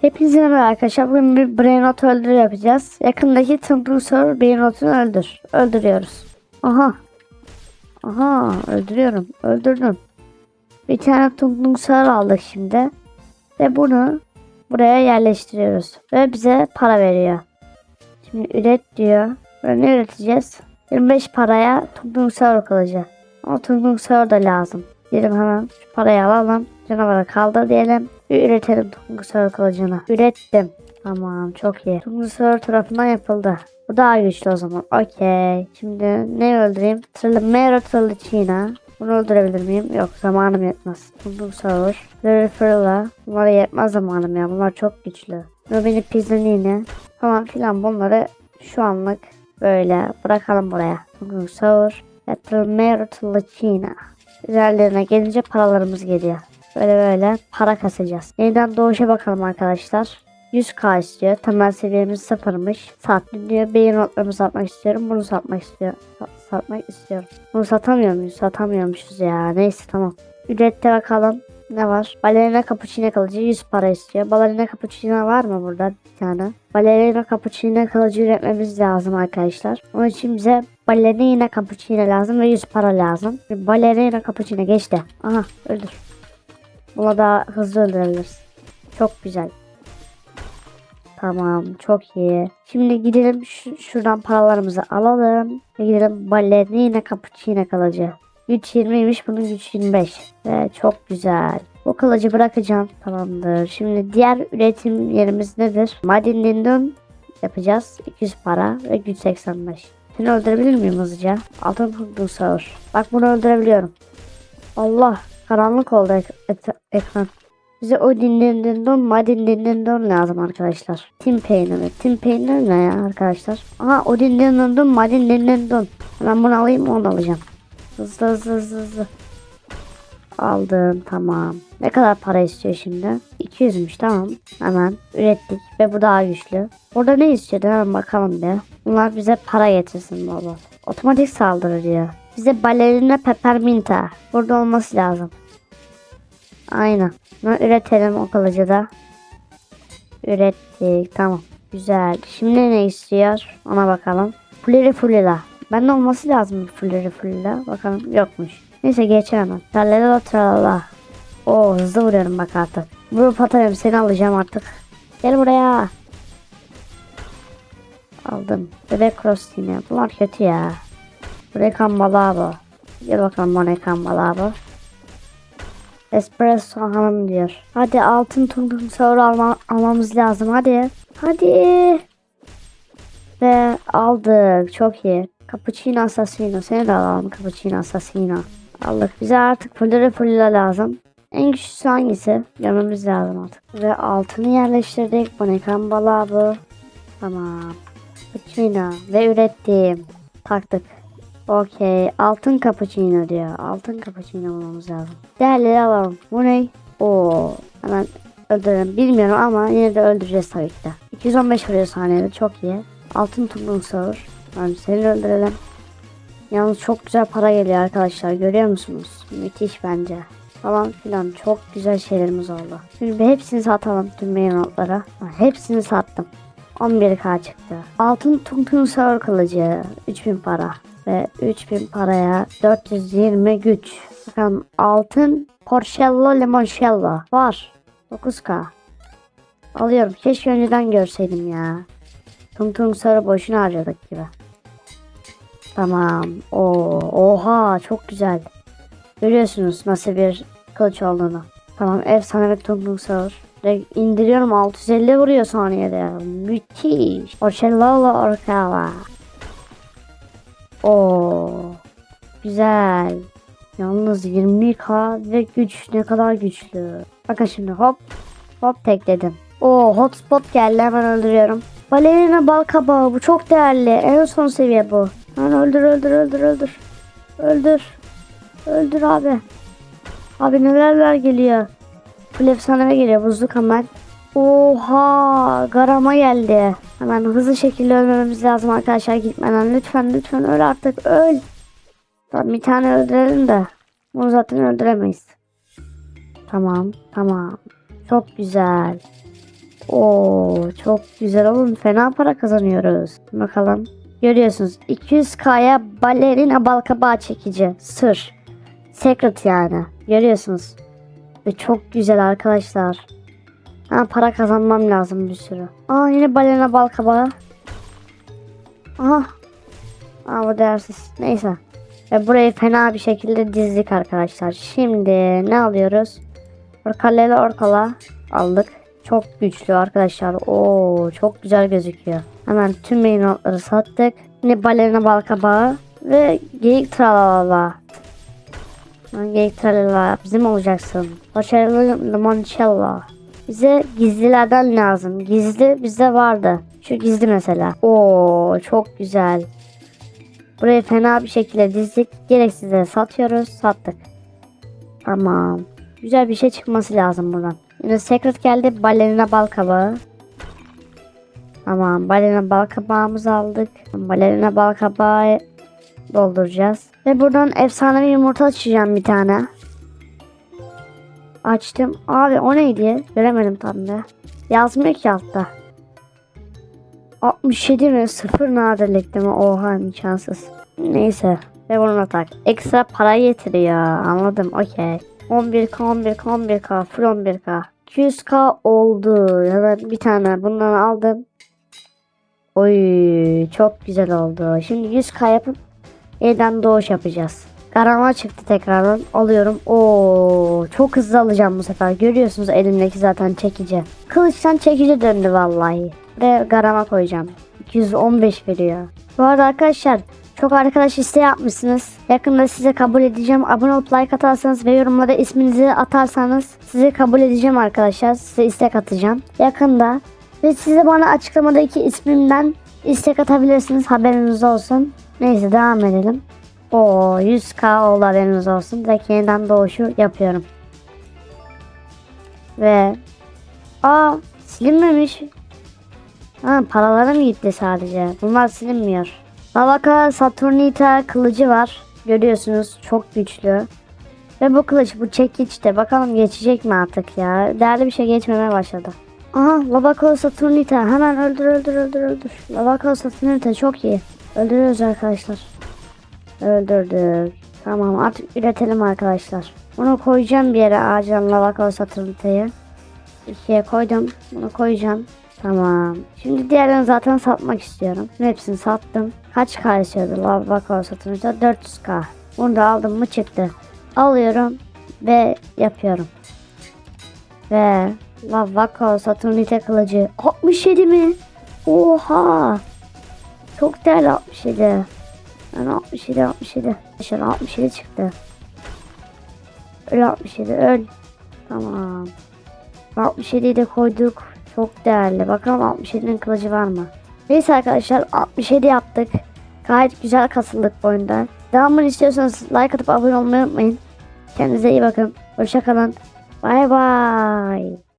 Hepinize merhaba arkadaşlar. Bugün bir brain rot öldür yapacağız. Yakındaki Tumblr brain rotunu öldür. Öldürüyoruz. Aha. Aha öldürüyorum. Öldürdüm. Bir tane Tumblr aldık şimdi. Ve bunu buraya yerleştiriyoruz. Ve bize para veriyor. Şimdi üret diyor. Böyle ne üreteceğiz? 25 paraya Tumblr kılıcı. Ama Tumblr da lazım. Diyelim hemen şu parayı alalım. Canavara kaldır diyelim. Üretelim Tungusaur kılıcını. Ürettim. Tamam çok iyi. Tungusaur tarafından yapıldı. Bu daha güçlü o zaman. Okey. Şimdi ne öldüreyim? Trillimero Trillicina. Bunu öldürebilir miyim? Yok zamanım yetmez. Tungusaur. Lurifrilla. Bunlara yetmez zamanım ya. Bunlar çok güçlü. Nobini Pizzanini. Falan filan bunları şu anlık böyle bırakalım buraya. Tungusaur. Ve Trillimero Trillicina. Üzerlerine gelince paralarımız geliyor. Böyle böyle para kasacağız. Yeniden doğuşa bakalım arkadaşlar. 100k istiyor. Temel seviyemiz sıfırmış. Satlı diyor. Beyin notlarımı satmak istiyorum. Bunu satmak istiyor. Sa- satmak istiyorum. Bunu satamıyor muyuz? Satamıyormuşuz ya. Neyse tamam. Ücrette bakalım. Ne var? Balerina cappuccino kalıcı 100 para istiyor. Balerina cappuccino var mı burada bir tane? Balerina cappuccino kalıcı üretmemiz lazım arkadaşlar. Onun için bize balerina cappuccino lazım ve 100 para lazım. Balerina cappuccino geçti. Aha öldür. Buna daha hızlı öldürebiliriz. Çok güzel. Tamam çok iyi. Şimdi gidelim şu- şuradan paralarımızı alalım. Ve gidelim balerina cappuccino kalıcı. Güç 20'ymiş bunun güç 25. Ve çok güzel. Bu kılıcı bırakacağım. Tamamdır. Şimdi diğer üretim yerimiz nedir? Madin Lindon yapacağız. 200 para ve güç 85. Seni öldürebilir miyim hızlıca? Altın kurduğu sağır. Bak bunu öldürebiliyorum. Allah karanlık oldu ek- et- ekran. Bize o dinlendindon, madin dinlendindon lazım arkadaşlar. Tim peyniri. Tim peyniri ne ya arkadaşlar? Aha o dinlendindon, madin dinlendindon. Ben bunu alayım onu alacağım. Hızlı hızlı hızlı hızlı. Aldım tamam. Ne kadar para istiyor şimdi? 200'müş tamam. Hemen ürettik ve bu daha güçlü. Burada ne istiyordu hemen bakalım bir. Bunlar bize para getirsin baba. Otomatik saldırı diyor. Bize balerina pepperminta. Burada olması lazım. Aynen. Bunu üretelim o kılıcı da. Ürettik tamam. Güzel. Şimdi ne istiyor? Ona bakalım. Fuleri fulila. Bende olması lazım fuleri fulila. Bakalım yokmuş. Neyse geçemem. Tralala tralala. Oo hızlı vuruyorum bak artık. Vurup atarım seni alacağım artık. Gel buraya. Aldım. Bebek cross yine. Bunlar kötü ya. Rekan balığı Gel bakalım bu rekan balığı Espresso hanım diyor. Hadi altın tundun sahur alma, almamız lazım. Hadi. Hadi. Ve aldık. Çok iyi. Cappuccino Assassino. Seni de alalım Cappuccino Assassino. Aldık. Bize artık fullere fullere lazım. En güçlüsü hangisi? Görmemiz lazım artık. Ve altını yerleştirdik. Bu ne kan balığı bu. Tamam. Cappuccino. Ve ürettim. Taktık. Okey. Altın cappuccino diyor. Altın cappuccino bulmamız lazım. Değerleri alalım. Bu ne? Oo. Hemen öldürelim. Bilmiyorum ama yine de öldüreceğiz tabii ki de. 215 vuruyor saniyede. Çok iyi. Altın tumrun sağır. Yani seni öldürelim. Yalnız çok güzel para geliyor arkadaşlar. Görüyor musunuz? Müthiş bence. Falan filan. Çok güzel şeylerimiz oldu. Şimdi hepsini satalım tüm mail notlara. Ha, Hepsini sattım. 11k çıktı. Altın tumtum sağır kılıcı. 3000 para. Ve 3000 paraya 420 güç. Bakalım altın Porcello Limoncello var. 9k. Alıyorum. Keşke önceden görseydim ya. Tung tung sarı boşuna harcadık gibi. Tamam. Oo, oha çok güzel. Görüyorsunuz nasıl bir kılıç olduğunu. Tamam efsane bir tung tung sarı. İndiriyorum 650 vuruyor saniyede. Müthiş. Porcello Orcala. Oo. Güzel. Yalnız 20k ve güç ne kadar güçlü. Bakın şimdi hop hop tekledim. Oo hotspot geldi hemen öldürüyorum. Balerina bal kabağı bu çok değerli. En son seviye bu. Hemen öldür öldür öldür öldür. Öldür. Öldür abi. Abi neler geliyor. Full efsanevi geliyor buzluk hemen. Oha garama geldi. Hemen hızlı şekilde ölmemiz lazım arkadaşlar gitmeden. Lütfen lütfen öl artık öl. Tamam bir tane öldürelim de. Bunu zaten öldüremeyiz. Tamam tamam. Çok güzel. Oo çok güzel oğlum. Fena para kazanıyoruz. Bakalım. Görüyorsunuz 200k'ya balerina balkabağı çekici. Sır. Secret yani. Görüyorsunuz. Ve çok güzel arkadaşlar. Ha, para kazanmam lazım bir sürü. Aa yine balerina balkabağı. Aha. Aa bu değersiz. Neyse. Ve burayı fena bir şekilde dizdik arkadaşlar. Şimdi ne alıyoruz? Orkaleli orkala aldık. Çok güçlü arkadaşlar. Oo çok güzel gözüküyor. Hemen tüm main notları sattık. Yine balerina balkabağı ve geyik tralala. Geyik tralala bizim olacaksın. Başarılı limoncello. Bize gizlilerden lazım. Gizli bizde vardı. Şu gizli mesela. Oo çok güzel. Burayı fena bir şekilde dizdik. Gereksizleri satıyoruz. Sattık. Tamam. Güzel bir şey çıkması lazım buradan. Yine secret geldi. Balerina bal kabağı. Tamam. Balerina bal kabağımızı aldık. Balerina bal kabağı dolduracağız. Ve buradan efsanevi yumurta açacağım bir tane. Açtım. Abi o neydi? Göremedim tam da. Yazmıyor ki altta. 67 mi? Sıfır nadirlikte mi? Oha imkansız. Neyse. Ve bunu tak. Ekstra para getiriyor. Anladım. Okey. 11k 11k 11k full 11k. 200k oldu. Hemen bir tane bundan aldım. Oy çok güzel oldu. Şimdi 100k yapıp yeniden doğuş yapacağız. Karama çıktı tekrardan. Alıyorum. Oo çok hızlı alacağım bu sefer. Görüyorsunuz elimdeki zaten çekici. Kılıçtan çekici döndü vallahi. Ve garama koyacağım. 215 veriyor. Bu arada arkadaşlar çok arkadaş isteği yapmışsınız. Yakında size kabul edeceğim. Abone olup like atarsanız ve yorumlara isminizi atarsanız sizi kabul edeceğim arkadaşlar. Size istek atacağım. Yakında. Ve size bana açıklamadaki ismimden istek atabilirsiniz. Haberiniz olsun. Neyse devam edelim. O 100k oldu haberiniz olsun. Direkt yeniden doğuşu yapıyorum. Ve Aa silinmemiş. Ha paralarım gitti sadece. Bunlar silinmiyor. Lavaka Saturnita kılıcı var. Görüyorsunuz çok güçlü. Ve bu kılıç bu çekiçte. Bakalım geçecek mi artık ya. Değerli bir şey geçmemeye başladı. Aha Lavaka Saturnita. Hemen öldür öldür öldür öldür. Lavaka Saturnita çok iyi. Öldürüyoruz arkadaşlar. Öldürdük. Tamam artık üretelim arkadaşlar. Bunu koyacağım bir yere acilen Lavaka Saturnita'yı. İkiye koydum. Bunu koyacağım. Tamam. Şimdi diğerlerini zaten satmak istiyorum. Hepsini sattım. Kaç K istiyordu? Lavaka satınca 400K. Bunu da aldım mı çıktı. Alıyorum ve yapıyorum. Ve Lavaka Saturnite kılıcı 67 mi? Oha! Çok değerli 67. Yani 67 67. Dışarı 67 çıktı. Öl 67 öl. Tamam. 67'yi de koyduk. Çok değerli. Bakalım 67'nin kılıcı var mı? Neyse arkadaşlar 67 yaptık. Gayet güzel kasıldık bu oyunda. Devamını istiyorsanız like atıp abone olmayı unutmayın. Kendinize iyi bakın. Hoşçakalın. Bay bay.